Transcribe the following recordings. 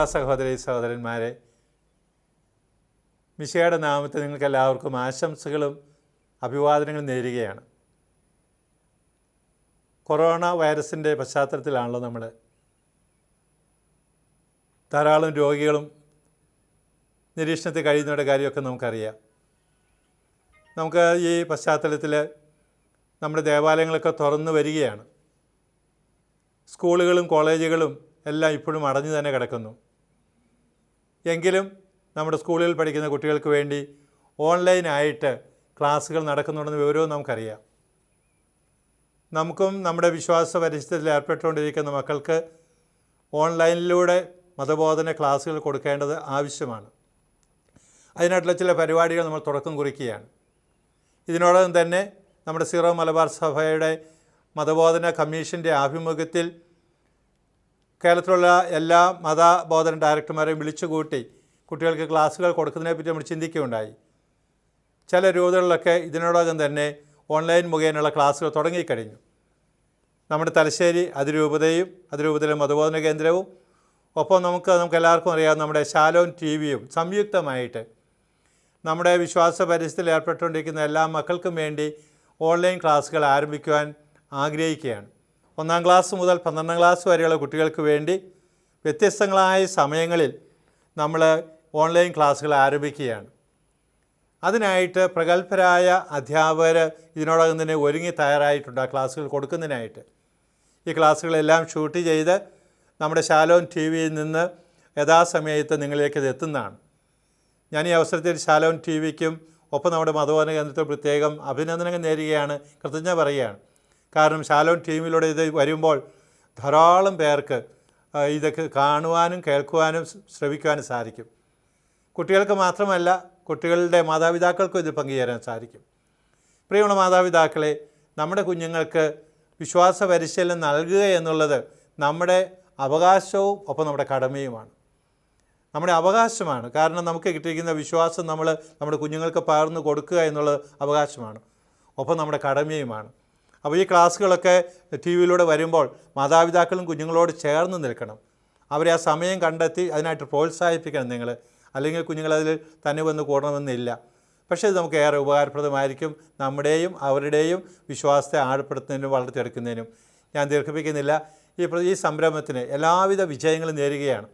പ്രിയമുള്ള സഹോദരി സഹോദരന്മാരെ മിശയുടെ നാമത്തിൽ നിങ്ങൾക്ക് എല്ലാവർക്കും ആശംസകളും അഭിവാദനങ്ങളും നേരുകയാണ്. കൊറോണ വൈറസിന്റെ പശ്ചാത്തലത്തിലാണല്ലോ നമ്മൾ ധാരാളം രോഗികളും നിരീക്ഷണത്തിൽ കഴിയുന്നവരുടെ കാര്യമൊക്കെ നമുക്കറിയാം. നമുക്ക് ഈ പശ്ചാത്തലത്തിൽ നമ്മുടെ ദേവാലയങ്ങളൊക്കെ തുറന്നു വരികയാണ്. സ്കൂളുകളും കോളേജുകളും എല്ലാം ഇപ്പോഴും അടഞ്ഞു തന്നെ കിടക്കുന്നു. എങ്കിലും നമ്മുടെ സ്കൂളിൽ പഠിക്കുന്ന കുട്ടികൾക്ക് വേണ്ടി ഓൺലൈനായിട്ട് ക്ലാസ്സുകൾ നടക്കുന്നുണ്ടെന്ന് വിവരവും നമുക്കറിയാം. നമുക്കും നമ്മുടെ വിശ്വാസ പരിസ്ഥിതിയിൽ ഏർപ്പെട്ടുകൊണ്ടിരിക്കുന്ന മക്കൾക്ക് ഓൺലൈനിലൂടെ മതബോധന ക്ലാസ്സുകൾ കൊടുക്കേണ്ടത് ആവശ്യമാണ്. അതിനായിട്ടുള്ള ചില പരിപാടികൾ നമ്മൾ തുടക്കം കുറിക്കുകയാണ്. ഇതിനോടകം തന്നെ നമ്മുടെ സീറോ മലബാർ സഭയുടെ മതബോധന കമ്മീഷന്റെ ആഭിമുഖ്യത്തിൽ കേരളത്തിലുള്ള എല്ലാ മതബോധന ഡയറക്ടർമാരെയും വിളിച്ചുകൂട്ടി കുട്ടികൾക്ക് ക്ലാസ്സുകൾ കൊടുക്കുന്നതിനെപ്പറ്റി നമ്മൾ ചിന്തിക്കുകയുണ്ടായി. ചില രൂപതകളിലൊക്കെ ഇതിനോടകം തന്നെ ഓൺലൈൻ മുഖേനയുള്ള ക്ലാസ്സുകൾ തുടങ്ങിക്കഴിഞ്ഞു. നമ്മുടെ തലശ്ശേരി അതിരൂപതയും അതിരൂപതയിലെ മതബോധന കേന്ദ്രവും ഒപ്പം നമുക്ക് നമുക്ക് എല്ലാവർക്കും അറിയാം നമ്മുടെ ശാലോൻ ടി വിയും സംയുക്തമായിട്ട് നമ്മുടെ വിശ്വാസ പരിസ്ഥിതിയിൽ ഏർപ്പെട്ടുകൊണ്ടിരിക്കുന്ന എല്ലാ മക്കൾക്കും വേണ്ടി ഓൺലൈൻ ക്ലാസ്സുകൾ ആരംഭിക്കുവാൻ ആഗ്രഹിക്കുകയാണ്. ഒന്നാം ക്ലാസ് മുതൽ പന്ത്രണ്ടാം ക്ലാസ് വരെയുള്ള കുട്ടികൾക്ക് വേണ്ടി വ്യത്യസ്തങ്ങളായ സമയങ്ങളിൽ നമ്മൾ ഓൺലൈൻ ക്ലാസ്സുകൾ ആരംഭിക്കുകയാണ്. അതിനായിട്ട് പ്രഗത്ഭരായ അധ്യാപകർ ഇതിനോടകം തന്നെ ഒരുങ്ങി തയ്യാറായിട്ടുണ്ട് ആ ക്ലാസ്സുകൾ കൊടുക്കുന്നതിനായിട്ട്. ഈ ക്ലാസ്സുകളെല്ലാം ഷൂട്ട് ചെയ്ത് നമ്മുടെ ശാലോൻ ടി വിയിൽ നിന്ന് യഥാസമയത്ത് നിങ്ങളിലേക്ക് ഇത് എത്തുന്നതാണ്. ഞാൻ ഈ അവസരത്തിൽ ശാലോൻ ടി വിക്കും ഒപ്പം നമ്മുടെ മതബോധന കേന്ദ്രത്തിൽ പ്രത്യേകം അഭിനന്ദനങ്ങൾ നേരുകയാണ് കൃതജ്ഞ പറയുകയാണ്. കാരണം ശാലോൻ ടീമിലൂടെ ഇത് വരുമ്പോൾ ധാരാളം പേർക്ക് ഇതൊക്കെ കാണുവാനും കേൾക്കുവാനും ശ്രവിക്കുവാനും സാധിക്കും. കുട്ടികൾക്ക് മാത്രമല്ല കുട്ടികളുടെ മാതാപിതാക്കൾക്കും ഇത് പങ്കുചേരാൻ സാധിക്കും. പ്രിയമുള്ള മാതാപിതാക്കളെ നമ്മുടെ കുഞ്ഞുങ്ങൾക്ക് വിശ്വാസ പരിശീലനം നൽകുക എന്നുള്ളത് നമ്മുടെ അവകാശവും ഒപ്പം നമ്മുടെ കടമയുമാണ്. നമ്മുടെ അവകാശമാണ്. കാരണം നമുക്ക് കിട്ടിയിരിക്കുന്ന വിശ്വാസം നമ്മൾ നമ്മുടെ കുഞ്ഞുങ്ങൾക്ക് പകർന്നു കൊടുക്കുക എന്നുള്ളത് അവകാശമാണ്. ഒപ്പം നമ്മുടെ കടമയുമാണ്. അപ്പോൾ ഈ ക്ലാസ്സുകളൊക്കെ ടി വിയിലൂടെ വരുമ്പോൾ മാതാപിതാക്കളും കുഞ്ഞുങ്ങളോട് ചേർന്ന് നിൽക്കണം. അവരെ ആ സമയം കണ്ടെത്തി അതിനായിട്ട് പ്രോത്സാഹിപ്പിക്കണം നിങ്ങൾ. അല്ലെങ്കിൽ കുഞ്ഞുങ്ങളതിൽ തന്നെ വന്ന് കൂടണമെന്നില്ല. പക്ഷേ ഇത് നമുക്ക് ഏറെ ഉപകാരപ്രദമായിരിക്കും നമ്മുടെയും അവരുടെയും വിശ്വാസത്തെ ആഴപ്പെടുത്തുന്നതിനും വളർത്തിയെടുക്കുന്നതിനും. ഞാൻ ദീർഘിപ്പിക്കുന്നില്ല. ഈ ഈ സംരംഭത്തിന് എല്ലാവിധ വിജയങ്ങളും നേരുകയാണ്.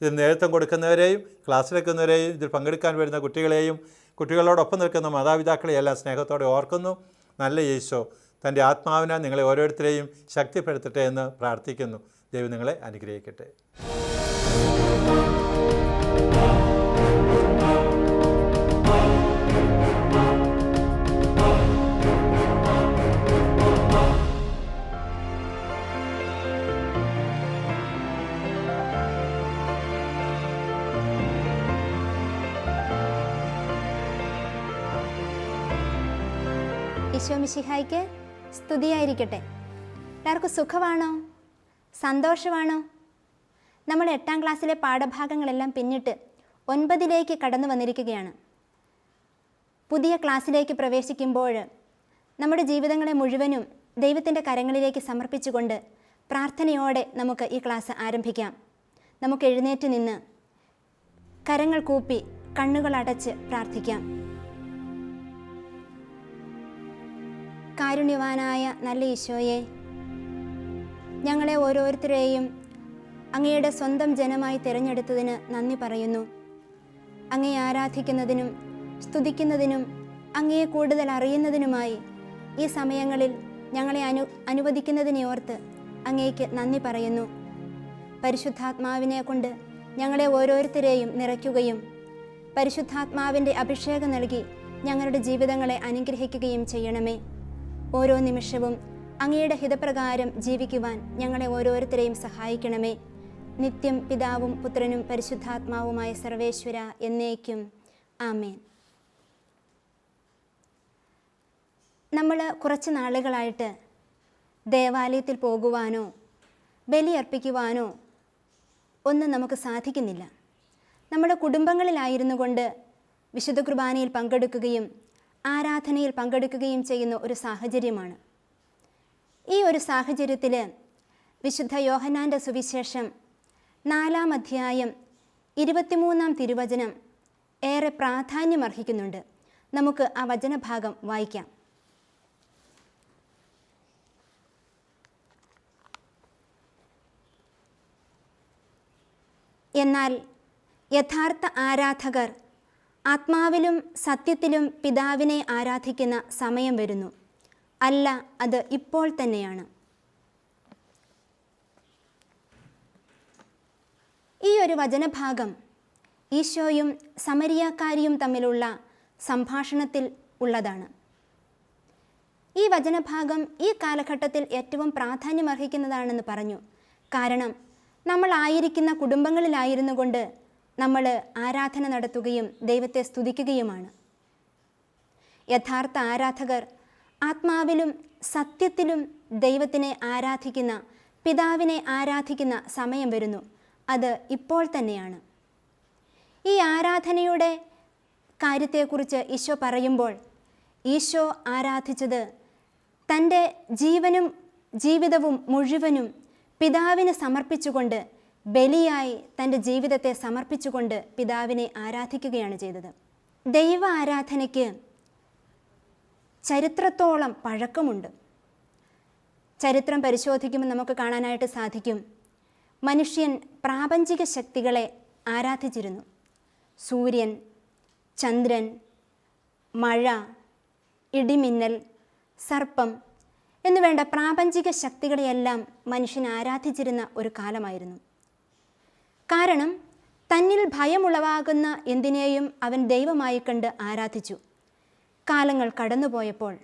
ഇത് നേതൃത്വം കൊടുക്കുന്നവരെയും ക്ലാസ്സിലെക്കുന്നവരെയും ഇതിൽ പങ്കെടുക്കാൻ വരുന്ന കുട്ടികളെയും കുട്ടികളോടൊപ്പം നിൽക്കുന്ന മാതാപിതാക്കളെയും എല്ലാ സ്നേഹത്തോടെ ഓർക്കുന്നു. നല്ല യേശോ തന്റെ ആത്മാവിനെ നിങ്ങളെ ഓരോരുത്തരെയും ശക്തിപ്പെടുത്തട്ടെ എന്ന് പ്രാർത്ഥിക്കുന്നു. ദൈവം നിങ്ങളെ അനുഗ്രഹിക്കട്ടെ. ഈശോ മിശിഹായ്ക്ക് സ്തുതിയായിരിക്കട്ടെ. എല്ലാവർക്കും സുഖമാണോ? സന്തോഷമാണോ? നമ്മൾ എട്ടാം ക്ലാസ്സിലെ പാഠഭാഗങ്ങളെല്ലാം പിന്നിട്ട് ഒൻപതിലേക്ക് കടന്നു വന്നിരിക്കുകയാണ്. പുതിയ ക്ലാസ്സിലേക്ക് പ്രവേശിക്കുമ്പോൾ നമ്മുടെ ജീവിതങ്ങളെ മുഴുവനും ദൈവത്തിന്റെ കരങ്ങളിലേക്ക് സമർപ്പിച്ചുകൊണ്ട് പ്രാർത്ഥനയോടെ നമുക്ക് ഈ ക്ലാസ് ആരംഭിക്കാം. നമുക്ക് എഴുന്നേറ്റ് നിന്ന് കരങ്ങൾ കൂപ്പി കണ്ണുകൾ അടച്ച് പ്രാർത്ഥിക്കാം. കാരുണ്യവാനായ നല്ല ഈശോയെ ഞങ്ങളെ ഓരോരുത്തരെയും അങ്ങയുടെ സ്വന്തം ജനമായി തിരഞ്ഞെടുത്തതിന് നന്ദി പറയുന്നു. അങ്ങയെ ആരാധിക്കുന്നതിനും സ്തുതിക്കുന്നതിനും അങ്ങയെ കൂടുതൽ അറിയുന്നതിനുമായി ഈ സമയങ്ങളിൽ ഞങ്ങളെ അനു അനുവദിക്കുന്നതിനെ ഓർത്ത് അങ്ങേക്ക് നന്ദി പറയുന്നു. പരിശുദ്ധാത്മാവിനെ കൊണ്ട് ഞങ്ങളെ ഓരോരുത്തരെയും നിറയ്ക്കുകയും പരിശുദ്ധാത്മാവിന്റെ അഭിഷേകം നൽകി ഞങ്ങളുടെ ജീവിതങ്ങളെ അനുഗ്രഹിക്കുകയും ചെയ്യണമേ. ഓരോ നിമിഷവും അങ്ങയുടെ ഹിതപ്രകാരം ജീവിക്കുവാൻ ഞങ്ങളെ ഓരോരുത്തരെയും സഹായിക്കണമേ. നിത്യം പിതാവും പുത്രനും പരിശുദ്ധാത്മാവുമായ സർവേശ്വര എന്നേക്കും. ആമേൻ. നമ്മൾ കുറച്ച് നാളുകളായിട്ട് ദേവാലയത്തിൽ പോകുവാനോ ബലിയർപ്പിക്കുവാനോ ഒന്നും നമുക്ക് സാധിക്കുന്നില്ല. നമ്മുടെ കുടുംബങ്ങളിലായിരുന്നു കൊണ്ട് വിശുദ്ധ കുർബാനയിൽ പങ്കെടുക്കുകയും ആരാധനയിൽ പങ്കെടുക്കുകയും ചെയ്യുന്ന ഒരു സാഹചര്യമാണ്. ഈ ഒരു സാഹചര്യത്തിൽ വിശുദ്ധ യോഹനാന്റെ സുവിശേഷം നാലാം അധ്യായം ഇരുപത്തിമൂന്നാം തിരുവചനം ഏറെ പ്രാധാന്യം അർഹിക്കുന്നുണ്ട്. നമുക്ക് ആ വചനഭാഗം വായിക്കാം. എന്നാൽ യഥാർത്ഥ ആരാധകർ ആത്മാവിലും സത്യത്തിലും പിതാവിനെ ആരാധിക്കുന്ന സമയം വരുന്നു. അല്ല അത് ഇപ്പോൾ തന്നെയാണ്. ഈ ഒരു വചനഭാഗം ഈശോയും സമരിയാക്കാരിയും തമ്മിലുള്ള സംഭാഷണത്തിൽ ഉള്ളതാണ്. ഈ വചനഭാഗം ഈ കാലഘട്ടത്തിൽ ഏറ്റവും പ്രാധാന്യമർഹിക്കുന്നതാണെന്ന് പറഞ്ഞു. കാരണം നമ്മൾ ആയിരിക്കുന്ന കുടുംബങ്ങളിലായിരുന്നു കൊണ്ട് നമ്മൾ ആരാധന നടത്തുകയും ദൈവത്തെ സ്തുതിക്കുകയുമാണ്. യഥാർത്ഥ ആരാധകർ ആത്മാവിലും സത്യത്തിലും ദൈവത്തിനെ ആരാധിക്കുന്ന പിതാവിനെ ആരാധിക്കുന്ന സമയം വരുന്നു. അത് ഇപ്പോൾ തന്നെയാണ്. ഈ ആരാധനയുടെ കാര്യത്തെക്കുറിച്ച് ഈശോ പറയുമ്പോൾ ഈശോ ആരാധിച്ചത് തന്റെ ജീവനും ജീവിതവും മുഴുവനും പിതാവിന് സമർപ്പിച്ചുകൊണ്ട് ബലിയായി തന്റെ ജീവിതത്തെ സമർപ്പിച്ചുകൊണ്ട് പിതാവിനെ ആരാധിക്കുകയാണ് ചെയ്തത്. ദൈവ ആരാധനയ്ക്ക് ചരിത്രത്തോളം പഴക്കമുണ്ട്. ചരിത്രം പരിശോധിക്കുമ്പോൾ നമുക്ക് കാണാനായിട്ട് സാധിക്കും. മനുഷ്യൻ പ്രാപഞ്ചിക ശക്തികളെ ആരാധിച്ചിരുന്നു. സൂര്യൻ ചന്ദ്രൻ മഴ ഇടിമിന്നൽ സർപ്പം എന്നുവേണ്ട പ്രാപഞ്ചിക ശക്തികളെയെല്ലാം മനുഷ്യൻ ആരാധിച്ചിരുന്ന ഒരു കാലമായിരുന്നു. കാരണം തന്നിൽ ഭയമുളവാകുന്ന എന്തിനേയും അവൻ ദൈവമായി കണ്ട് ആരാധിച്ചു. കാലങ്ങൾ കടന്നുപോയപ്പോൾ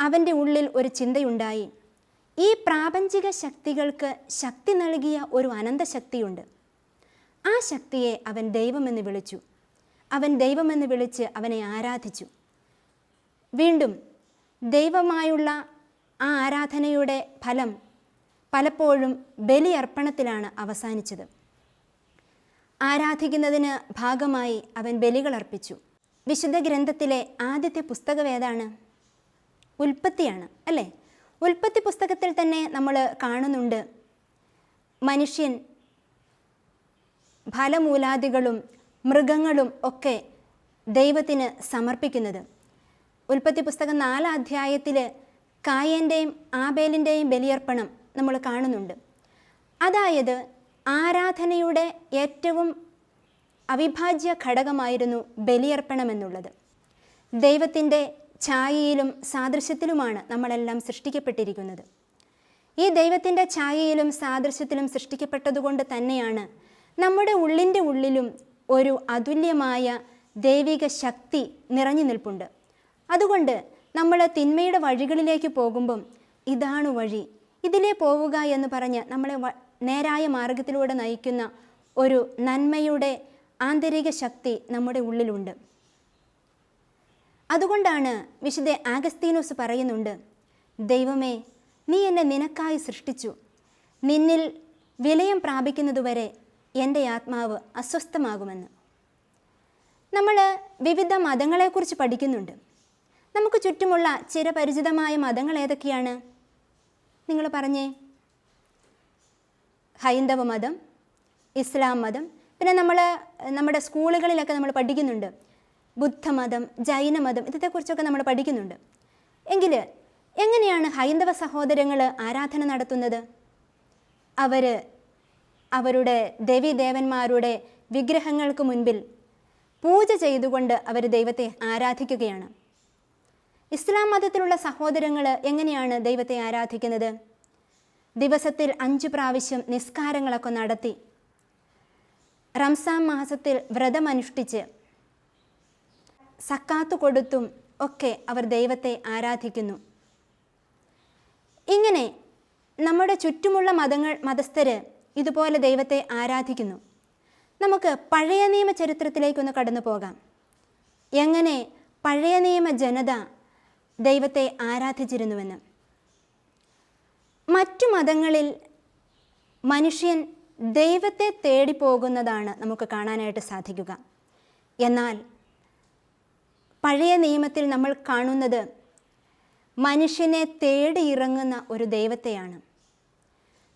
അവന്റെ ഉള്ളിൽ ഒരു ചിന്തയുണ്ടായി. ഈ പ്രാപഞ്ചിക ശക്തികൾക്ക് ശക്തി നൽകിയ ഒരു അനന്തശക്തിയുണ്ട് ആ ശക്തിയെ അവൻ ദൈവമെന്ന് വിളിച്ചു. അവൻ ദൈവമെന്ന് വിളിച്ച് അവനെ ആരാധിച്ചു. വീണ്ടും ദൈവമായുള്ള ആ ആരാധനയുടെ ഫലം പലപ്പോഴും ബലിയർപ്പണത്തിലാണ് അവസാനിച്ചത്. ആരാധിക്കുന്നതിന് ഭാഗമായി അവൻ ബലികൾ അർപ്പിച്ചു. വിശുദ്ധ ഗ്രന്ഥത്തിലെ ആദ്യത്തെ പുസ്തകം ഏതാണ്? ഉൽപ്പത്തിയാണ് അല്ലേ? ഉൽപ്പത്തി പുസ്തകത്തിൽ തന്നെ നമ്മൾ കാണുന്നുണ്ട് മനുഷ്യൻ ഫലമൂലാദികളും മൃഗങ്ങളും ഒക്കെ ദൈവത്തിന് സമർപ്പിക്കുന്നത്. ഉൽപ്പത്തി പുസ്തകം നാലാം അധ്യായത്തിൽ കായന്റെയും ആബേലിന്റെയും ബലിയർപ്പണം നമ്മൾ കാണുന്നുണ്ട്. അതായത് ആരാധനയുടെ ഏറ്റവും അവിഭാജ്യ ഘടകമായിരുന്നു ബലിയർപ്പണം എന്നുള്ളത് ദൈവത്തിന്റെ ഛായയിലും സാദൃശ്യത്തിലുമാണ് നമ്മളെല്ലാം സൃഷ്ടിക്കപ്പെട്ടിരിക്കുന്നത്. ഈ ദൈവത്തിന്റെ ഛായയിലും സാദൃശ്യത്തിലും സൃഷ്ടിക്കപ്പെട്ടതുകൊണ്ട് തന്നെയാണ് നമ്മുടെ ഉള്ളിന്റെ ഉള്ളിലും ഒരു അതുല്യമായ ദൈവിക ശക്തി നിറഞ്ഞു നിൽപ്പുണ്ട്. അതുകൊണ്ട് നമ്മൾ തിന്മയുടെ വഴികളിലേക്ക് പോകുമ്പം ഇതാണ് വഴി ഇതിലേ പോവുക എന്ന് പറഞ്ഞ് നമ്മളെ നേരായ മാർഗത്തിലൂടെ നയിക്കുന്ന ഒരു നന്മയുടെ ആന്തരിക ശക്തി നമ്മുടെ ഉള്ളിലുണ്ട്. അതുകൊണ്ടാണ് വിശുദ്ധ ആഗസ്തീനോസ് പറയുന്നുണ്ട് ദൈവമേ നീ എന്നെ നിനക്കായി സൃഷ്ടിച്ചു. നിന്നിൽ വിലയം പ്രാപിക്കുന്നതുവരെ എന്റെ ആത്മാവ് അസ്വസ്ഥമാകുമെന്ന്. നമ്മൾ വിവിധ മതങ്ങളെക്കുറിച്ച് പഠിക്കുന്നുണ്ട്. നമുക്ക് ചുറ്റുമുള്ള ചിരപരിചിതമായ മതങ്ങൾ ഏതൊക്കെയാണ്? നിങ്ങൾ പറഞ്ഞേ. ഹൈന്ദവ മതം ഇസ്ലാം മതം പിന്നെ നമ്മൾ നമ്മുടെ സ്കൂളുകളിലൊക്കെ നമ്മൾ പഠിക്കുന്നുണ്ട്. ബുദ്ധമതം ജൈനമതം ഇതേക്കുറിച്ചൊക്കെ നമ്മൾ പഠിക്കുന്നുണ്ട്. എങ്കിൽ എങ്ങനെയാണ് ഹൈന്ദവ സഹോദരങ്ങൾ ആരാധന നടത്തുന്നത്? അവർ അവരുടെ ദേവീദേവന്മാരുടെ വിഗ്രഹങ്ങൾക്ക് മുൻപിൽ പൂജ ചെയ്തുകൊണ്ട് അവർ ദൈവത്തെ ആരാധിക്കുകയാണ്. ഇസ്ലാം മതത്തിലുള്ള സഹോദരങ്ങൾ എങ്ങനെയാണ് ദൈവത്തെ ആരാധിക്കുന്നത്? ദിവസത്തിൽ അഞ്ചു പ്രാവശ്യം നിസ്കാരങ്ങളൊക്കെ നടത്തി. റംസാൻ മാസത്തിൽ വ്രതമനുഷ്ഠിച്ച് സക്കാത്ത് കൊടുത്തും ഒക്കെ അവർ ദൈവത്തെ ആരാധിക്കുന്നു. ഇങ്ങനെ നമ്മുടെ ചുറ്റുമുള്ള മതങ്ങൾ മതസ്ഥർ ഇതുപോലെ ദൈവത്തെ ആരാധിക്കുന്നു. നമുക്ക് പഴയ നിയമ ചരിത്രത്തിലേക്കൊന്ന് കടന്നു പോകാം. എങ്ങനെ പഴയ നിയമ ജനത ദൈവത്തെ ആരാധിച്ചിരുന്നുവെന്ന്. മറ്റു മതങ്ങളിൽ മനുഷ്യൻ ദൈവത്തെ തേടി പോകുന്നതാണ് നമുക്ക് കാണാനായിട്ട് സാധിക്കുക. എന്നാൽ പഴയ നിയമത്തിൽ നമ്മൾ കാണുന്നത് മനുഷ്യനെ തേടി ഇറങ്ങുന്ന ഒരു ദൈവത്തെയാണ്.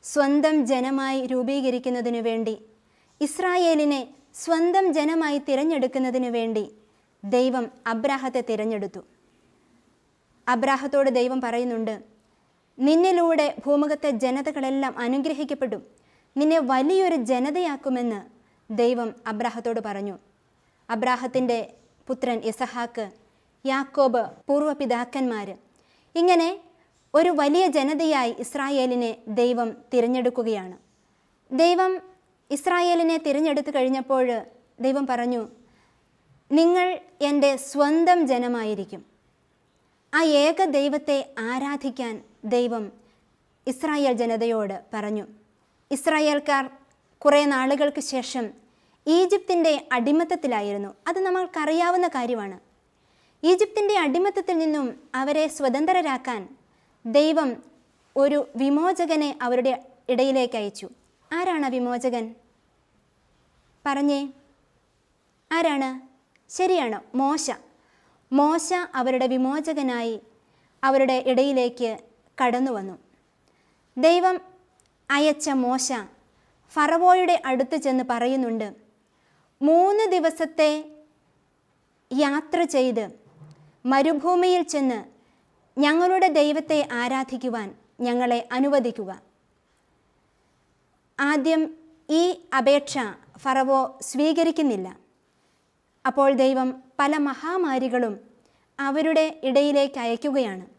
സ്വന്തം ജനമായി രൂപീകരിക്കുന്നതിനു വേണ്ടി ഇസ്രായേലിനെ സ്വന്തം ജനമായി തിരഞ്ഞെടുക്കുന്നതിനു വേണ്ടി ദൈവം അബ്രാഹത്തെ തിരഞ്ഞെടുത്തു. അബ്രാഹത്തോട് ദൈവം പറയുന്നുണ്ട് നിന്നിലൂടെ ഭൂമുഖത്തെ ജനതകളെല്ലാം അനുഗ്രഹിക്കപ്പെടും. നിന്നെ വലിയൊരു ജനതയാക്കുമെന്ന് ദൈവം അബ്രാഹത്തോട് പറഞ്ഞു. അബ്രാഹത്തിന്റെ പുത്രൻ ഇസഹാക്ക് യാക്കോബ് പൂർവപിതാക്കന്മാർ ഇങ്ങനെ ഒരു വലിയ ജനതയായി ഇസ്രായേലിനെ ദൈവം തിരഞ്ഞെടുക്കുകയാണ്. ദൈവം ഇസ്രായേലിനെ തിരഞ്ഞെടുത്തു കഴിഞ്ഞപ്പോൾ ദൈവം പറഞ്ഞു നിങ്ങൾ എന്റെ സ്വന്തം ജനമായിരിക്കും. ആ ഏക ദൈവത്തെ ആരാധിക്കാൻ ദൈവം ഇസ്രായേൽ ജനതയോട് പറഞ്ഞു ഇസ്രായേൽക്കാർ കുറേ നാളുകൾക്ക് ശേഷം ഈജിപ്തിന്റെ അടിമത്തത്തിലായിരുന്നു. അത് നമ്മൾക്കറിയാവുന്ന കാര്യമാണ്. ഈജിപ്തിന്റെ അടിമത്തത്തിൽ നിന്നും അവരെ സ്വതന്ത്രരാക്കാൻ ദൈവം ഒരു വിമോചകനെ അവരുടെ ഇടയിലേക്ക് അയച്ചു. ആരാണ് വിമോചകൻ? പറഞ്ഞേ ആരാണ്? ശരിയാണ്? മോശ. മോശ അവരുടെ വിമോചകനായി അവരുടെ ഇടയിലേക്ക് കടന്നു വന്നു ദൈവം അയച്ച മോശ ഫറവോയുടെ അടുത്ത് ചെന്ന് പറയുന്നുണ്ട് മൂന്ന് ദിവസത്തെ യാത്ര ചെയ്ത് മരുഭൂമിയിൽ ചെന്ന് ഞങ്ങളുടെ ദൈവത്തെ ആരാധിക്കുവാൻ ഞങ്ങളെ അനുവദിക്കുക. ആദ്യം ഈ അപേക്ഷ ഫറവോ സ്വീകരിക്കുന്നില്ല. അപ്പോൾ ദൈവം പല മഹാമാരികളും അവരുടെ ഇടയിലേക്ക് അയക്കുകയാണ്.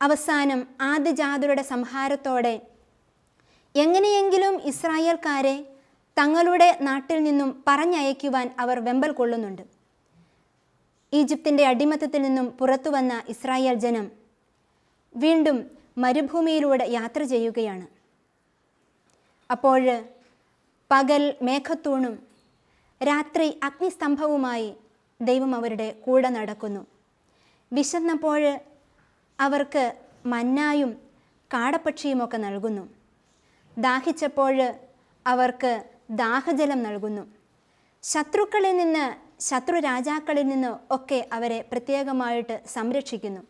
അവസാനം ആദ്യജാതരുടെ സംഹാരത്തോടെ എങ്ങനെയെങ്കിലും ഇസ്രായേൽക്കാരെ തങ്ങളുടെ നാട്ടിൽ നിന്നും പറഞ്ഞയക്കുവാൻ അവർ വെമ്പൽ കൊള്ളുന്നുണ്ട്. ഈജിപ്തിന്റെ അടിമത്തത്തിൽ നിന്നും പുറത്തു വന്ന ഇസ്രായേൽ ജനം വീണ്ടും മരുഭൂമിയിലൂടെ യാത്ര ചെയ്യുകയാണ്. അപ്പോൾ പകൽ മേഘത്തൂണും രാത്രി അഗ്നിസ്തംഭവുമായി ദൈവം അവരുടെ കൂടെ നടക്കുന്നു. വിശന്നപ്പോൾ അവർക്ക് മന്നായും കാടപ്പക്ഷിയുമൊക്കെ നൽകുന്നു. ദാഹിച്ചപ്പോൾ അവർക്ക് ദാഹജലം നൽകുന്നു. ശത്രുക്കളിൽ നിന്ന് ശത്രു രാജാക്കളിൽ നിന്ന് ഒക്കെ അവരെ പ്രത്യേകമായിട്ട് സംരക്ഷിക്കുന്നു.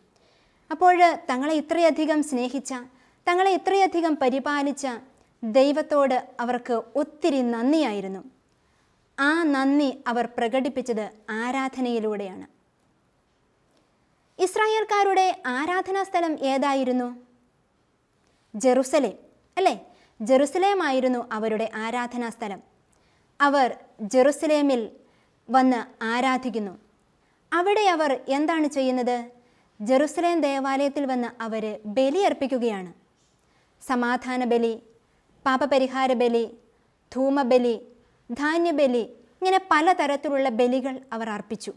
അപ്പോൾ തങ്ങളെ ഇത്രയധികം സ്നേഹിച്ച തങ്ങളെ ഇത്രയധികം പരിപാലിച്ച ദൈവത്തോട് അവർക്ക് ഒത്തിരി നന്ദിയായിരുന്നു. ആ നന്ദി അവർ പ്രകടിപ്പിച്ചത് ആരാധനയിലൂടെയാണ്. ഇസ്രായേൽക്കാരുടെ ആരാധനാ സ്ഥലം ഏതായിരുന്നു? ജെറുസലേം അല്ലേ? ജെറുസലേമായിരുന്നു അവരുടെ ആരാധനാ സ്ഥലം അവർ ജെറുസലേമിൽ വന്ന് ആരാധിക്കുന്നു. അവിടെ അവർ എന്താണ് ചെയ്യുന്നത്? ജെറുസലേം ദേവാലയത്തിൽ വന്ന് അവർ ബലിയർപ്പിക്കുകയാണ് സമാധാന ബലി പാപപരിഹാര ബലി ധൂമബലി ധാന്യബലി ഇങ്ങനെ പലതരത്തിലുള്ള ബലികൾ അവർ അർപ്പിച്ചു.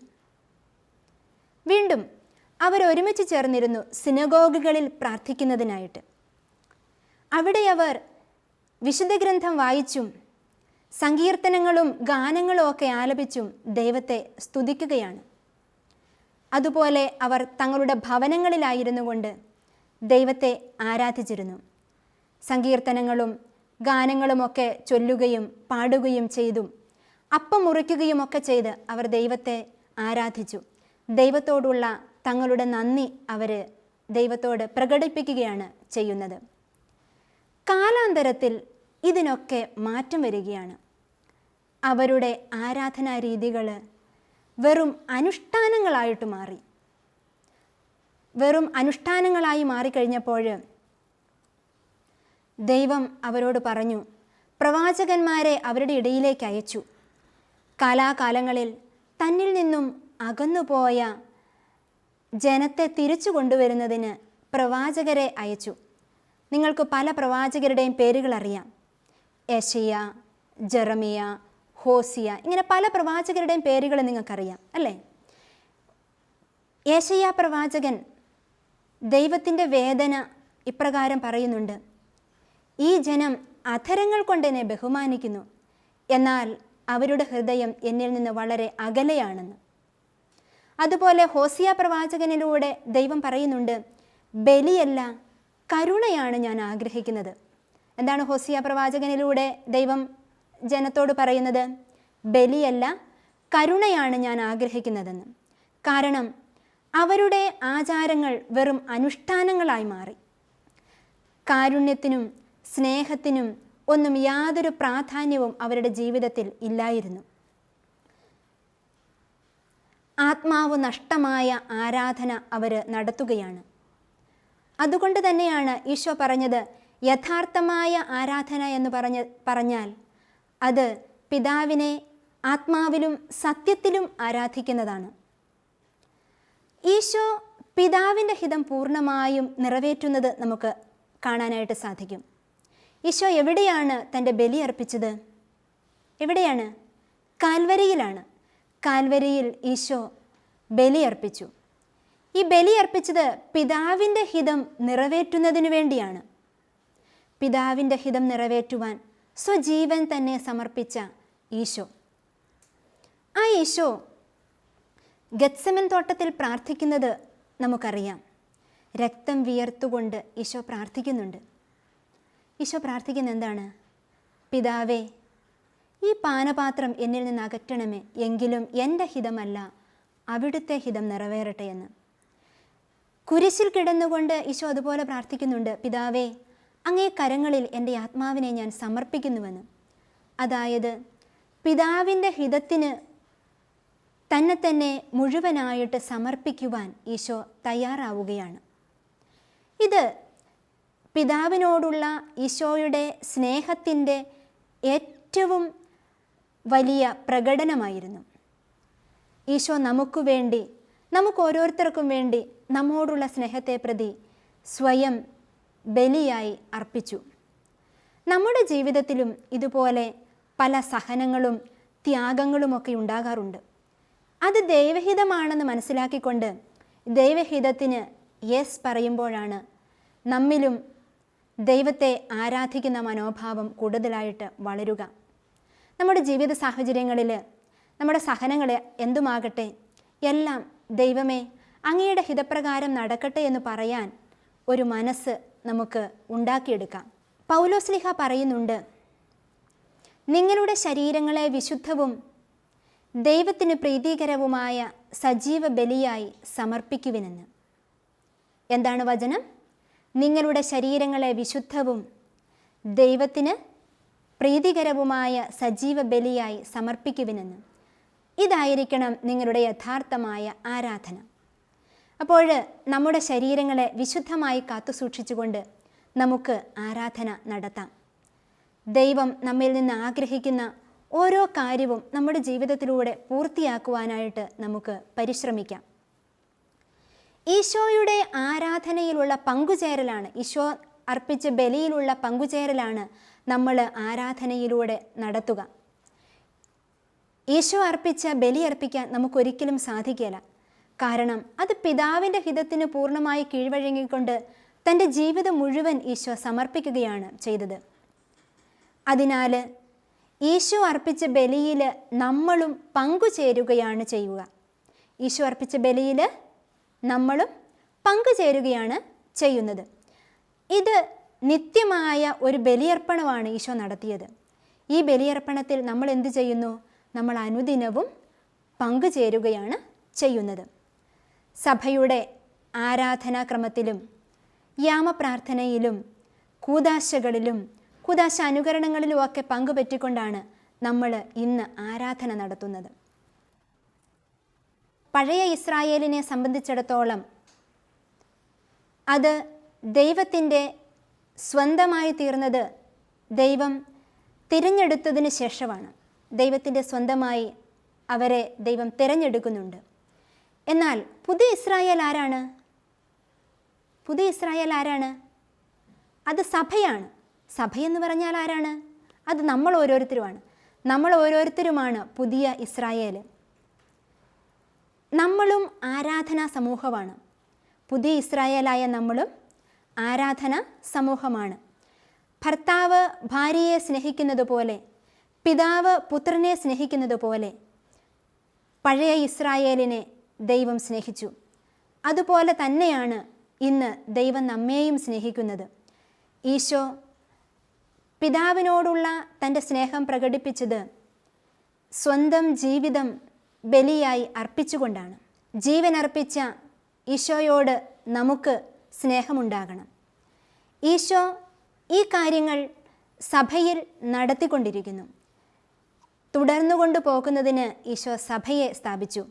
വീണ്ടും അവർ ഒരുമിച്ച് ചേർന്നിരുന്നു സിനഗോഗുകളിൽ പ്രാർത്ഥിക്കുന്നതിനായിട്ട്. അവിടെ അവർ വിശുദ്ധ ഗ്രന്ഥം വായിച്ചും സങ്കീർത്തനങ്ങളും ഗാനങ്ങളും ഒക്കെ ആലപിച്ചും ദൈവത്തെ സ്തുതിക്കുകയാണ്. അതുപോലെ അവർ തങ്ങളുടെ ഭവനങ്ങളിലായിരുന്നു കൊണ്ട് ദൈവത്തെ ആരാധിച്ചിരുന്നു. സങ്കീർത്തനങ്ങളും ഗാനങ്ങളുമൊക്കെ ചൊല്ലുകയും പാടുകയും ചെയ്തും അപ്പം മുറിക്കുകയും ഒക്കെ ചെയ്ത് അവർ ദൈവത്തെ ആരാധിച്ചു. ദൈവത്തോടുള്ള തങ്ങളുടെ നന്ദി അവർ ദൈവത്തോട് പ്രകടിപ്പിക്കുകയാണ് ചെയ്യുന്നത്. കാലാന്തരത്തിൽ ഇതിനൊക്കെ മാറ്റം വരികയാണ്. അവരുടെ ആരാധനാ രീതികൾ വെറും അനുഷ്ഠാനങ്ങളായിട്ട് മാറി. വെറും അനുഷ്ഠാനങ്ങളായി മാറിക്കഴിഞ്ഞപ്പോൾ ദൈവം അവരോട് പറഞ്ഞു പ്രവാചകന്മാരെ അവരുടെ ഇടയിലേക്ക് അയച്ചു. കാലാകാലങ്ങളിൽ തന്നിൽ നിന്നും അകന്നുപോയ ജനത്തെ തിരിച്ചു കൊണ്ടുവരുന്നതിന് പ്രവാചകരെ അയച്ചു. നിങ്ങൾക്ക് പല പ്രവാചകരുടെയും പേരുകൾ അറിയാം. യശയ ജെറമിയ ഹോസിയ ഇങ്ങനെ പല പ്രവാചകരുടെയും പേരുകൾ നിങ്ങൾക്കറിയാം അല്ലേ? യേശയ്യ പ്രവാചകൻ ദൈവത്തിന്റെ വേദന ഇപ്രകാരം പറയുന്നുണ്ട്. ഈ ജനം അധരങ്ങൾ കൊണ്ട് എന്നെ ബഹുമാനിക്കുന്നു. എന്നാൽ അവരുടെ ഹൃദയം എന്നിൽ നിന്ന് വളരെ അകലെയാണെന്ന്. അതുപോലെ ഹോസിയ പ്രവാചകനിലൂടെ ദൈവം പറയുന്നുണ്ട് ബലിയല്ല കരുണയാണ് ഞാൻ ആഗ്രഹിക്കുന്നത്. എന്താണ് ഹോസിയ പ്രവാചകനിലൂടെ ദൈവം ജനത്തോട് പറയുന്നത്? ബലിയല്ല കരുണയാണ് ഞാൻ ആഗ്രഹിക്കുന്നതെന്ന്. കാരണം അവരുടെ ആചാരങ്ങൾ വെറും അനുഷ്ഠാനങ്ങളായി മാറി. കാരുണ്യത്തിനും സ്നേഹത്തിനും ഒന്നും യാതൊരു പ്രാധാന്യവും അവരുടെ ജീവിതത്തിൽ ഇല്ലായിരുന്നു. ആത്മാവ് നഷ്ടമായ ആരാധന അവർ നടത്തുകയാണ്. അതുകൊണ്ട് തന്നെയാണ് ഈശോ പറഞ്ഞത് യഥാർത്ഥമായ ആരാധന എന്ന് പറഞ്ഞ പറഞ്ഞാൽ അത് പിതാവിനെ ആത്മാവിലും സത്യത്തിലും ആരാധിക്കുന്നതാണ്. ഈശോ പിതാവിന്റെ ഹിതം പൂർണമായും നിറവേറ്റുന്നത് നമുക്ക് കാണാനായിട്ട് സാധിക്കും. ഈശോ എവിടെയാണ് തന്റെ ബലി അർപ്പിച്ചത്? എവിടെയാണ്? കാൽവരിയിലാണ്. കാൽവരിയിൽ ഈശോ ബലിയർപ്പിച്ചു. ഈ ബലിയർപ്പിച്ചത് പിതാവിന്റെ ഹിതം നിറവേറ്റുന്നതിനു വേണ്ടിയാണ്. പിതാവിന്റെ ഹിതം നിറവേറ്റുവാൻ സ്വജീവൻ തന്നെ സമർപ്പിച്ച ഈശോ. ആ ഈശോ ഗത്സമൻ തോട്ടത്തിൽ പ്രാർത്ഥിക്കുന്നത് നമുക്കറിയാം. രക്തം വിയർത്തുകൊണ്ട് ഈശോ പ്രാർത്ഥിക്കുന്നുണ്ട്. ഈശോ പ്രാർത്ഥിക്കുന്ന എന്താണ്? പിതാവേ ഈ പാനപാത്രം എന്നിൽ നിന്ന് അകറ്റണമേ. എങ്കിലും എന്റെ ഹിതമല്ല അവിടുത്തെ ഹിതം നിറവേറട്ടെ എന്ന്. കുരിശിൽ കിടന്നുകൊണ്ട് ഈശോ അതുപോലെ പ്രാർത്ഥിക്കുന്നുണ്ട് പിതാവേ അങ്ങേ കരങ്ങളിൽ എന്റെ ആത്മാവിനെ ഞാൻ സമർപ്പിക്കുന്നുവെന്ന്. അതായത് പിതാവിന്റെ ഹിതത്തിന് തന്നെ തന്നെ മുഴുവനായിട്ട് സമർപ്പിക്കുവാൻ ഈശോ തയ്യാറാവുകയാണ്. ഇത് പിതാവിനോടുള്ള ഈശോയുടെ സ്നേഹത്തിന്റെ ഏറ്റവും വലിയ പ്രകടനമായിരുന്നു. ഈശോ നമുക്ക് വേണ്ടി നമുക്ക് ഓരോരുത്തർക്കും വേണ്ടി നമ്മോടുള്ള സ്നേഹത്തെ പ്രതി സ്വയം ബലിയായി അർപ്പിച്ചു. നമ്മുടെ ജീവിതത്തിലും ഇതുപോലെ പല സഹനങ്ങളും ത്യാഗങ്ങളുമൊക്കെ ഉണ്ടാകാറുണ്ട്. അത് ദൈവഹിതമാണെന്ന് മനസ്സിലാക്കിക്കൊണ്ട് ദൈവഹിതത്തിന് യെസ് പറയുമ്പോഴാണ് നമ്മിലും ദൈവത്തെ ആരാധിക്കുന്ന മനോഭാവം കൂടുതലായിട്ട് വളരുക. നമ്മുടെ ജീവിത സാഹചര്യങ്ങളിൽ നമ്മുടെ സഹനങ്ങൾ എന്തുമാകട്ടെ എല്ലാം ദൈവമേ അങ്ങയുടെ ഹിതപ്രകാരം നടക്കട്ടെ എന്ന് പറയാൻ ഒരു മനസ്സ് നമുക്ക് ഉണ്ടാക്കിയെടുക്കാം. പൗലോസ്ലിഹ പറയുന്നുണ്ട് നിങ്ങളുടെ ശരീരങ്ങളെ വിശുദ്ധവും ദൈവത്തിന് പ്രീതികരവുമായ സജീവ ബലിയായി സമർപ്പിക്കുവിനെന്ന്. എന്താണ് വചനം? നിങ്ങളുടെ ശരീരങ്ങളെ വിശുദ്ധവും ദൈവത്തിന് പ്രീതികരവുമായ സജീവ ബലിയായി സമർപ്പിക്കുവിനെന്ന്. ഇതായിരിക്കണം നിങ്ങളുടെ യഥാർത്ഥമായ ആരാധന. അപ്പോൾ നമ്മുടെ ശരീരങ്ങളെ വിശുദ്ധമായി കാത്തുസൂക്ഷിച്ചുകൊണ്ട് നമുക്ക് ആരാധന നടത്താം. ദൈവം നമ്മിൽ നിന്ന് ആഗ്രഹിക്കുന്ന ഓരോ കാര്യവും നമ്മുടെ ജീവിതത്തിലൂടെ പൂർത്തിയാക്കുവാനായിട്ട് നമുക്ക് പരിശ്രമിക്കാം. ഈശോയുടെ ആരാധനയിലുള്ള പങ്കുചേരലാണ് ഈശോ അർപ്പിച്ച ബലിയിലുള്ള പങ്കുചേരലാണ് നമ്മൾ ആരാധനയിലൂടെ നടത്തുക. ഈശോ അർപ്പിച്ച ബലി അർപ്പിക്കാൻ നമുക്കൊരിക്കലും സാധിക്കില്ല കാരണം അത് പിതാവിന്റെ ഹിതത്തിന് പൂർണമായി കീഴ്വഴങ്ങിക്കൊണ്ട് തന്റെ ജീവിതം മുഴുവൻ ഈശോ സമർപ്പിക്കുകയാണ് ചെയ്തത്. അതിനാൽ ഈശോ അർപ്പിച്ച ബലിയിൽ നമ്മളും പങ്കുചേരുകയാണ് ചെയ്യുക. ഈശോ അർപ്പിച്ച ബലിയിൽ നമ്മളും പങ്കുചേരുകയാണ് ചെയ്യുന്നത്. ഇത് നിത്യമായ ഒരു ബലിയർപ്പണമാണ് ഈശോ നടത്തിയത്. ഈ ബലിയർപ്പണത്തിൽ നമ്മൾ എന്ത് ചെയ്യുന്നു? നമ്മൾ അനുദിനവും പങ്കുചേരുകയാണ് ചെയ്യുന്നത്. സഭയുടെ ആരാധനാക്രമത്തിലും യാമപ്രാർത്ഥനയിലും കൂതാശകളിലും കൂതാശ അനുകരണങ്ങളിലുമൊക്കെ പങ്കുപറ്റിക്കൊണ്ടാണ് നമ്മൾ ഇന്ന് ആരാധന നടത്തുന്നത്. പഴയ ഇസ്രായേലിനെ സംബന്ധിച്ചിടത്തോളം അത് ദൈവത്തിന്റെ സ്വന്തമായി തീർന്നത് ദൈവം തിരഞ്ഞെടുത്തതിന് ശേഷമാണ്. ദൈവത്തിന്റെ സ്വന്തമായി അവരെ ദൈവം തിരഞ്ഞെടുക്കുന്നുണ്ട്. എന്നാൽ പുതിയ ഇസ്രായേൽ ആരാണ്? പുതിയ ഇസ്രായേൽ ആരാണ്? അത് സഭയാണ്. സഭയെന്ന് പറഞ്ഞാൽ ആരാണ്? അത് നമ്മൾ ഓരോരുത്തരുമാണ്. നമ്മൾ ഓരോരുത്തരുമാണ് പുതിയ ഇസ്രായേൽ. നമ്മളും ആരാധനാ സമൂഹമാണ്. പുതിയ ഇസ്രായേലായ നമ്മളും ആരാധന സമൂഹമാണ്. ഭർത്താവ് ഭാര്യയെ സ്നേഹിക്കുന്നത് പോലെ പിതാവ് പുത്രനെ സ്നേഹിക്കുന്നത് പോലെ പഴയ ഇസ്രായേലിനെ ദൈവം സ്നേഹിച്ചു. അതുപോലെ തന്നെയാണ് ഇന്ന് ദൈവം നമ്മെയും സ്നേഹിക്കുന്നത്. ഈശോ പിതാവിനോടുള്ള തന്റെ സ്നേഹം പ്രകടിപ്പിച്ചത് സ്വന്തം ജീവിതം ബലിയായി അർപ്പിച്ചുകൊണ്ടാണ്. ജീവൻ അർപ്പിച്ച ഈശോയോട് നമുക്ക് സ്നേഹമുണ്ടാകണം. ഈശോ ഈ കാര്യങ്ങൾ സഭയിൽ നടത്തിക്കൊണ്ടിരിക്കുന്നു. തുടർന്നു കൊണ്ടുപോകുന്നതിന് ഈശോ സഭയെ സ്ഥാപിച്ചു.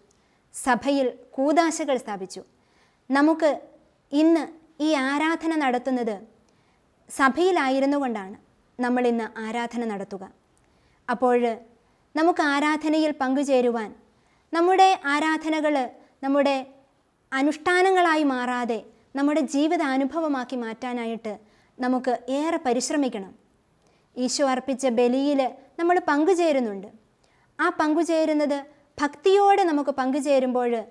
സഭയിൽ കൂതാശകൾ സ്ഥാപിച്ചു. നമുക്ക് ഇന്ന് ഈ ആരാധന നടത്തുന്നത് സഭയിലായിരുന്നു കൊണ്ടാണ് നമ്മൾ ഇന്ന് ആരാധന നടത്തുക. അപ്പോൾ നമുക്ക് ആരാധനയിൽ പങ്കുചേരുവാൻ നമ്മുടെ ആരാധനകൾ നമ്മുടെ അനുഷ്ഠാനങ്ങളായി മാറാതെ നമ്മുടെ ജീവിത അനുഭവമാക്കി മാറ്റാനായിട്ട് നമുക്ക് ഏറെ പരിശ്രമിക്കണം. ഈശോ അർപ്പിച്ച ബലിയിൽ നമ്മൾ പങ്കുചേരുന്നുണ്ട്. ആ പങ്കുചേരുന്നത് ഭക്തിയോടെ നമുക്ക് പങ്കുചേരുമ്പോൾ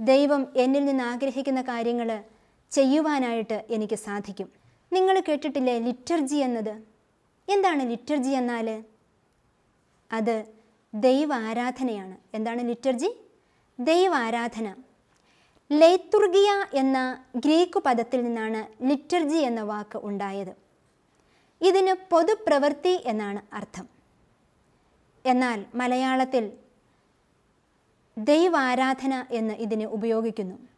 ദൈവം എന്നിൽ നിന്ന് ആഗ്രഹിക്കുന്ന കാര്യങ്ങൾ ചെയ്യുവാനായിട്ട് എനിക്ക് സാധിക്കും. നിങ്ങൾ കേട്ടിട്ടില്ലേ ലിറ്റർജി എന്നത്? എന്താണ് ലിറ്റർജി എന്നാൽ? അത് ദൈവ ആരാധനയാണ് എന്താണ് ലിറ്റർജി? ദൈവ ആരാധന ലൈത്തുർഗിയ എന്ന ഗ്രീക്ക് പദത്തിൽ നിന്നാണ് ലിറ്റർജി എന്ന വാക്ക് ഉണ്ടായത്. ഇതിന് പൊതുപ്രവൃത്തി എന്നാണ് അർത്ഥം. എന്നാൽ മലയാളത്തിൽ ദൈവാരാധന എന്ന് ഇതിനെ ഉപയോഗിക്കുന്നു.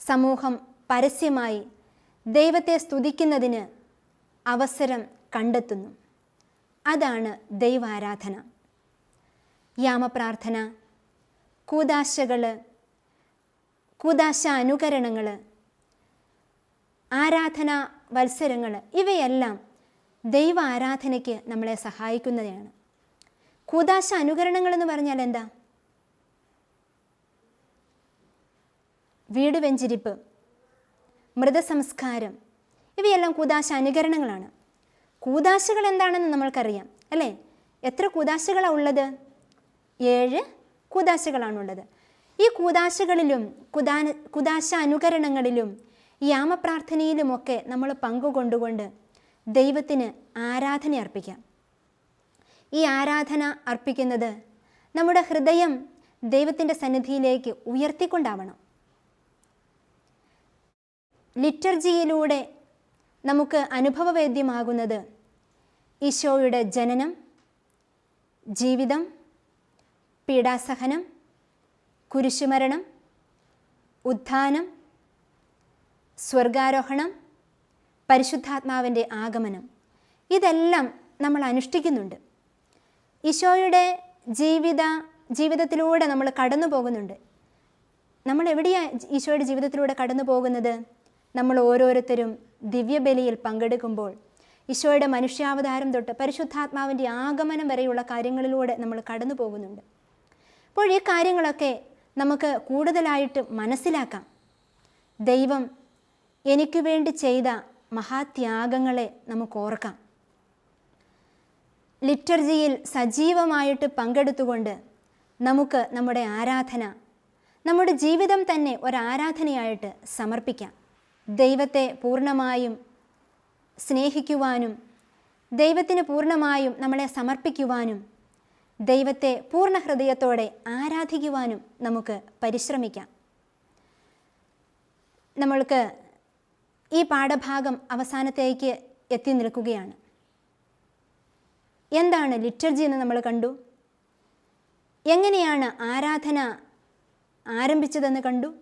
സമൂഹം പരസ്യമായി ദൈവത്തെ സ്തുതിക്കുന്നതിന് അവസരം കണ്ടെത്തുന്നു. അതാണ് ദൈവാരാധന. യാമപ്രാർത്ഥന കൂതാശകൾ കൂതാശ അനുകരണങ്ങൾ ആരാധന വത്സരങ്ങൾ ഇവയെല്ലാം ദൈവ ആരാധനയ്ക്ക് നമ്മളെ സഹായിക്കുന്നതാണ്. കൂതാശ അനുകരണങ്ങൾ എന്ന് പറഞ്ഞാൽ എന്താ? വീട് വെഞ്ചിരിപ്പ് മൃതസംസ്കാരം ഇവയെല്ലാം കൂതാശ അനുകരണങ്ങളാണ്. കൂതാശകൾ എന്താണെന്ന് നമ്മൾക്കറിയാം അല്ലേ? എത്ര കൂദാശകളാണ് ഉള്ളത്? ഏഴ് കൂതാശകളാണുള്ളത് ഈ കൂതാശകളിലും കുദാന കുദാശ അനുകരണങ്ങളിലും യാമപ്രാർത്ഥനയിലുമൊക്കെ നമ്മൾ പങ്കുകൊണ്ടുകൊണ്ട് ദൈവത്തിന് ആരാധന അർപ്പിക്കാം. ഈ ആരാധന അർപ്പിക്കുന്നത് നമ്മുടെ ഹൃദയം ദൈവത്തിന്റെ സന്നിധിയിലേക്ക് ഉയർത്തിക്കൊണ്ടാവണം. ലിറ്റർജിയിലൂടെ നമുക്ക് അനുഭവവേദ്യമാകുന്നത് ഈശോയുടെ ജനനം ജീവിതം പീഡാസഹനം കുരിശുമരണം ഉത്ഥാനം സ്വർഗാരോഹണം പരിശുദ്ധാത്മാവിന്റെ ആഗമനം. ഇതെല്ലാം നമ്മൾ അനുഷ്ഠിക്കുന്നുണ്ട്. ഈശോയുടെ ജീവിത ജീവിതത്തിലൂടെ നമ്മൾ കടന്നു പോകുന്നുണ്ട്. നമ്മൾ എവിടെയാണ് ഈശോയുടെ ജീവിതത്തിലൂടെ കടന്നു പോകുന്നത്? നമ്മൾ ഓരോരുത്തരും ദിവ്യബലിയിൽ പങ്കെടുക്കുമ്പോൾ ഈശോയുടെ മനുഷ്യാവതാരം തൊട്ട് പരിശുദ്ധാത്മാവിന്റെ ആഗമനം വരെയുള്ള കാര്യങ്ങളിലൂടെ നമ്മൾ കടന്നു പോകുന്നുണ്ട്. അപ്പോൾ ഈ കാര്യങ്ങളൊക്കെ നമുക്ക് കൂടുതലായിട്ട് മനസ്സിലാക്കാം. ദൈവം എനിക്ക് വേണ്ടി ചെയ്ത മഹാത്യാഗങ്ങളെ നമുക്ക് ഓർക്കാം. ലിറ്റർജിയിൽ സജീവമായിട്ട് പങ്കെടുത്തുകൊണ്ട് നമുക്ക് നമ്മുടെ ആരാധന നമ്മുടെ ജീവിതം തന്നെ ഒരാരാധനയായിട്ട് സമർപ്പിക്കാം. ദൈവത്തെ പൂർണമായും സ്നേഹിക്കുവാനും ദൈവത്തിന് പൂർണമായും നമ്മളെ സമർപ്പിക്കുവാനും ദൈവത്തെ പൂർണ ഹൃദയത്തോടെ ആരാധിക്കുവാനും നമുക്ക് പരിശ്രമിക്കാം. നമ്മൾക്ക് ഈ പാഠഭാഗം അവസാനത്തേക്ക് എത്തി നിൽക്കുകയാണ്. എന്താണ് ലിറ്റർജി എന്ന് നമ്മൾ കണ്ടു? എങ്ങനെയാണ് ആരാധന ആരംഭിച്ചതെന്ന് കണ്ടു?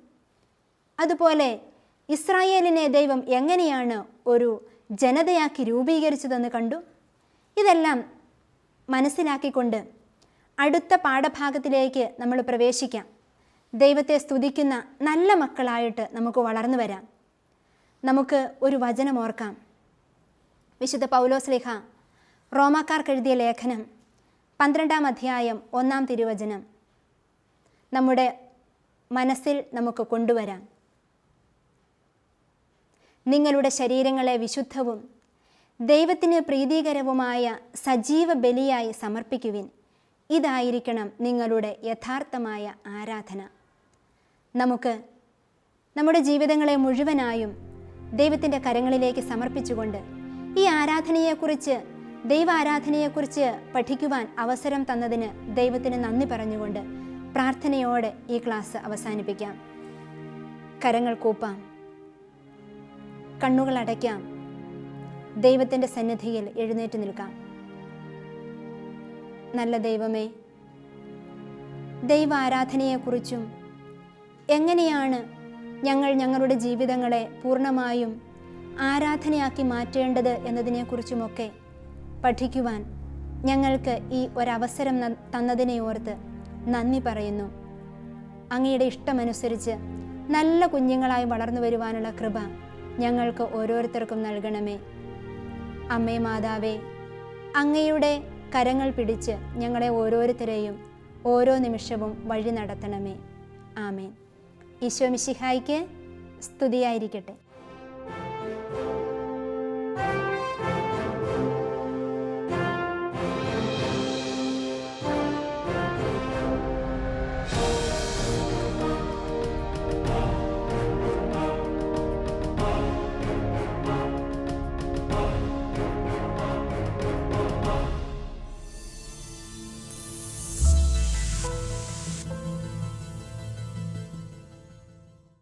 അതുപോലെ ഇസ്രായേലിനെ ദൈവം എങ്ങനെയാണ് ഒരു ജനതയാക്കി രൂപീകരിച്ചതെന്ന് കണ്ടു? ഇതെല്ലാം മനസ്സിലാക്കിക്കൊണ്ട് അടുത്ത പാഠഭാഗത്തിലേക്ക് നമ്മൾ പ്രവേശിക്കാം. ദൈവത്തെ സ്തുതിക്കുന്ന നല്ല മക്കളായിട്ട് നമുക്ക് വളർന്നു വരാം. നമുക്ക് ഒരു വചനം ഓർക്കാം. വിശുദ്ധ പൗലോസ്ലിഹ റോമാക്കാർക്ക് എഴുതിയ ലേഖനം പന്ത്രണ്ടാം അധ്യായം ഒന്നാം തിരുവചനം. നമ്മുടെ മനസ്സിൽ നമുക്ക് കൊണ്ടുവരാം. നിങ്ങളുടെ ശരീരങ്ങളെ വിശുദ്ധവും ദൈവത്തിന് പ്രീതികരവുമായ സജീവ ബലിയായി സമർപ്പിക്കുവിൻ. ഇതായിരിക്കണം നിങ്ങളുടെ യഥാർത്ഥമായ ആരാധന. നമുക്ക് നമ്മുടെ ജീവിതങ്ങളെ മുഴുവനായും ദൈവത്തിന്റെ കരങ്ങളിലേക്ക് സമർപ്പിച്ചുകൊണ്ട് ഈ ആരാധനയെക്കുറിച്ച് ദൈവ ആരാധനയെക്കുറിച്ച് പഠിക്കുവാൻ അവസരം തന്നതിന് ദൈവത്തിന് നന്ദി പറഞ്ഞുകൊണ്ട് പ്രാർത്ഥനയോടെ ഈ ക്ലാസ് അവസാനിപ്പിക്കാം. കരങ്ങൾ കൂപ്പാം. കണ്ണുകൾ അടയ്ക്കാം. ദൈവത്തിന്റെ സന്നിധിയിൽ എഴുന്നേറ്റ് നിൽക്കാം. നല്ല ദൈവമേ. ദൈവാരാധനയെക്കുറിച്ചും എങ്ങനെയാണ് ഞങ്ങൾ ഞങ്ങളുടെ ജീവിതങ്ങളെ പൂർണമായും ആരാധനയാക്കി മാറ്റേണ്ടത് എന്നതിനെക്കുറിച്ചുമൊക്കെ പഠിക്കുവാൻ ഞങ്ങൾക്ക് ഈ ഒരവസരം തന്നതിനെ ഓർത്ത് നന്ദി പറയുന്നു. അങ്ങയുടെ ഇഷ്ടമനുസരിച്ച് നല്ല കുഞ്ഞുങ്ങളായി വളർന്നു വരുവാനുള്ള കൃപ ഞങ്ങൾക്ക് ഓരോരുത്തർക്കും നൽകണമേ. അമ്മേ മാതാവേ അങ്ങയുടെ കരങ്ങൾ പിടിച്ച് ഞങ്ങളെ ഓരോരുത്തരെയും ഓരോ നിമിഷവും വഴി നടത്തണമേ. ആമേൻ. ഈശോ മിശിഹായിക്ക് സ്തുതിയായിരിക്കട്ടെ.